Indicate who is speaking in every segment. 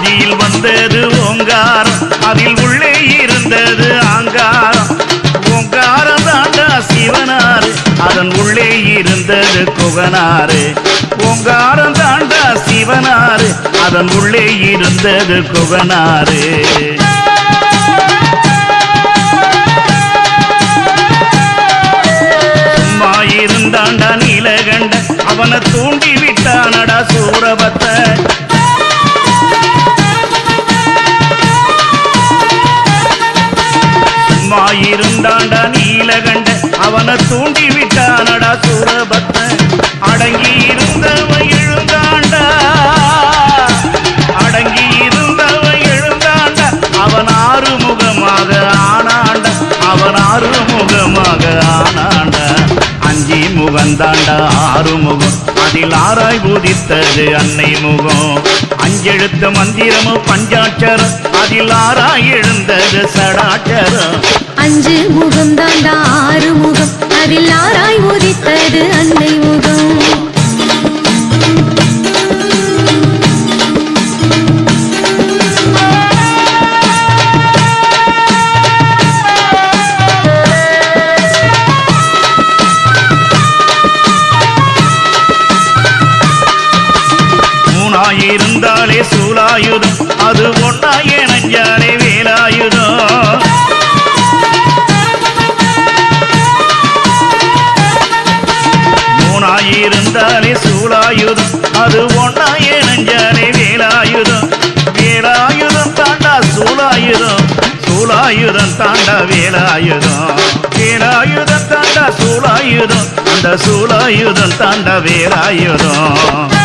Speaker 1: ஆதியில் வந்தது ஓங்காரம். அதில் உள்ளே இருந்தது ஆங்காரம். ஓங்காரம் தாண்டா சிவனாறு. அதன் உள்ளே இருந்தது குகனாறு. ஓங்காரம் தாண்டா சிவனாறு. அதன் உள்ளே இருந்தது குகனாறு. சும்மா இருந்தாண்டா நீலகண்ட. அவனை தூண்டி விட்டானடா சூரபத்தை. தூண்டிவிட்டானடா தூண்டி அடங்கி இருந்தவன் எழுந்தாண்டா. அடங்கி இருந்தவன் எழுந்தாண்டா. அவன் ஆறுமுகமாக ஆனாண்டா. அவன் ஆறுமுகமாக ஆனாண்டா. அஞ்சி முகந்தாண்டா ஆறுமுகம். அதில் ஆராய் பூதித்தது அன்னை முகம். அஞ்செழுத்த மந்திரமும் பஞ்சாட்சரம். அதில் ஆராய் எழுந்தது சடாட்சரம்.
Speaker 2: அஞ்சு முகம் தாண்டா ஆறு முகம் அதில் ஆராய் உதித்தது அன்னை முகம்.
Speaker 1: இருந்தாலே சூலாயுதம் அது ஒன்னாயே வேலாயுதம் அது ஒன்னா நஞ்சாலே வேலாயுதம். வேலாயுதம் தாண்டா சூலாயுதம். சூலாயுதம் தாண்டா வேலாயுதம். வேலாயுதம் தாண்டா சூலாயுதம். அந்த சூலாயுதம் தாண்டா வேலாயுதம்.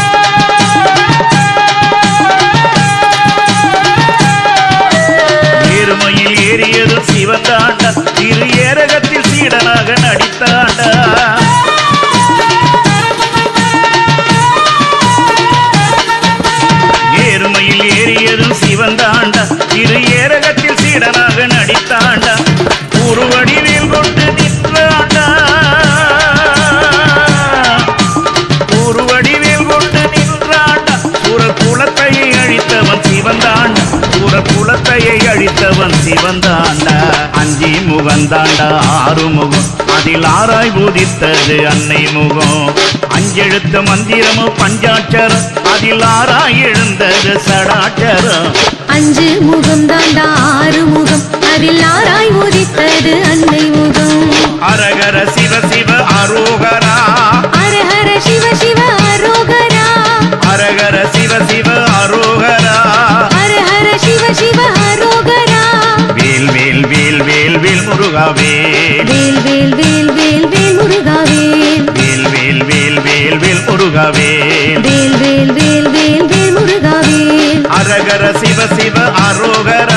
Speaker 1: இரு ஏரகத்தில் சீடனாக ஒரு உருவடிவில் கொண்டு நின்றாண்டா உருவடிவில் கொண்டு நின்றாண்டா சூர குலத்தையை அழித்தவன் சிவந்தாண்டா. சூர குலத்தையை அழித்தவன் சிவந்தாண்டா. அஞ்சி முகந்தாண்டா ஆறு முகம் அதில் ஆராய் பூதித்தது அன்னை முகம். அஞ்செழுத்த மந்திரமும் பஞ்சாட்சரம். அதில் ஆராய் எழுந்தது சடாட்சரம்.
Speaker 2: அஞ்சு முகம் தாண்டா ஆறு முகம். அதில் ஆராய் உதித்தது அன்னை முகம்.
Speaker 1: அரகர சிவ சிவ அரோகரா.
Speaker 2: ஹர ஹர சிவ சிவ அரோகரா.
Speaker 1: அரகர சிவ சிவ அரோகரா.
Speaker 2: ஹர ஹர சிவ சிவ அரோகரா.
Speaker 1: வேல் வேல் வேல் வேல் வேல் முருகாவே
Speaker 2: வேல் வேல் முருகவே வேல் வேல்
Speaker 1: வேல் வேல் வேல்
Speaker 3: முருகாவே
Speaker 2: அரகர சிவ சிவ அரோகர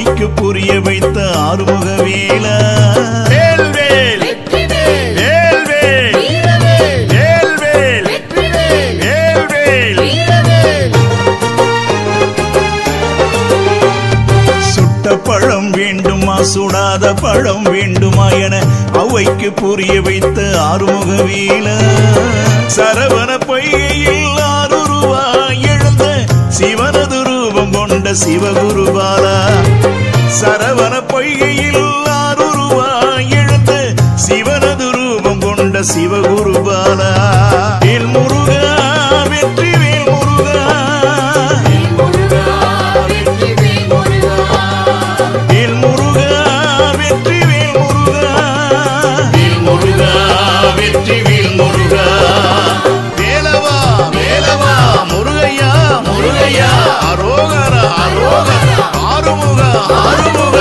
Speaker 1: உண்மைக்கு புரிய வைத்த ஆறுமுக வேலா பழம் வேண்டுமா சுடாத பழம் வேண்டுமா என அவைக்கு புரிய வைத்த ஆறுமுக வீல சரவண பையில் ஆறு ரூபாய் எழுந்த சிவனது கொண்ட சிவகுருபாலா சரவண பொய்கையில் ஆறுருவா எழுந்து சிவனது ரூபம் கொண்ட சிவகுருபாலா வேல் முருகா அரோகரா அரோகரா ஆறுமுக ஆறுமுக.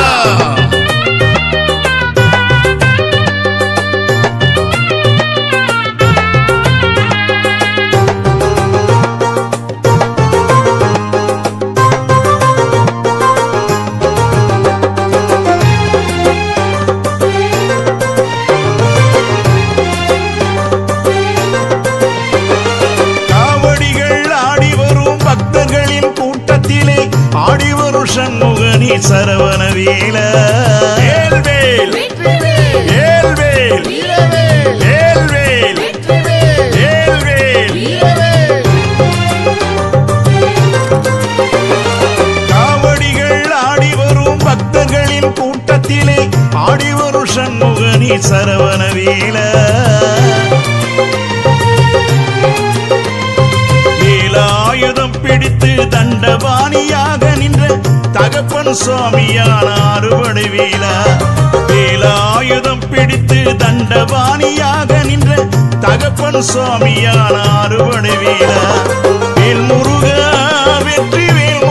Speaker 1: ஆடி வரும் சண்முகனி சரவண வீல. ஏல்வேல் ஏல்வேல் ஏல்வேல் ஏல்வேல் காவடிகள் ஆடி வரும் சண்முகனி சரவண வீல. வைத்து தண்டபாணியாக நின்ற தகப்பன் சுவாமியான அறுவடை வீலா வேலாயுதம் பிடித்து தண்டபாணியாக நின்ற தகப்பன் சுவாமியான அறுவடை வீலா வேல் முருகா வெற்றி வேல்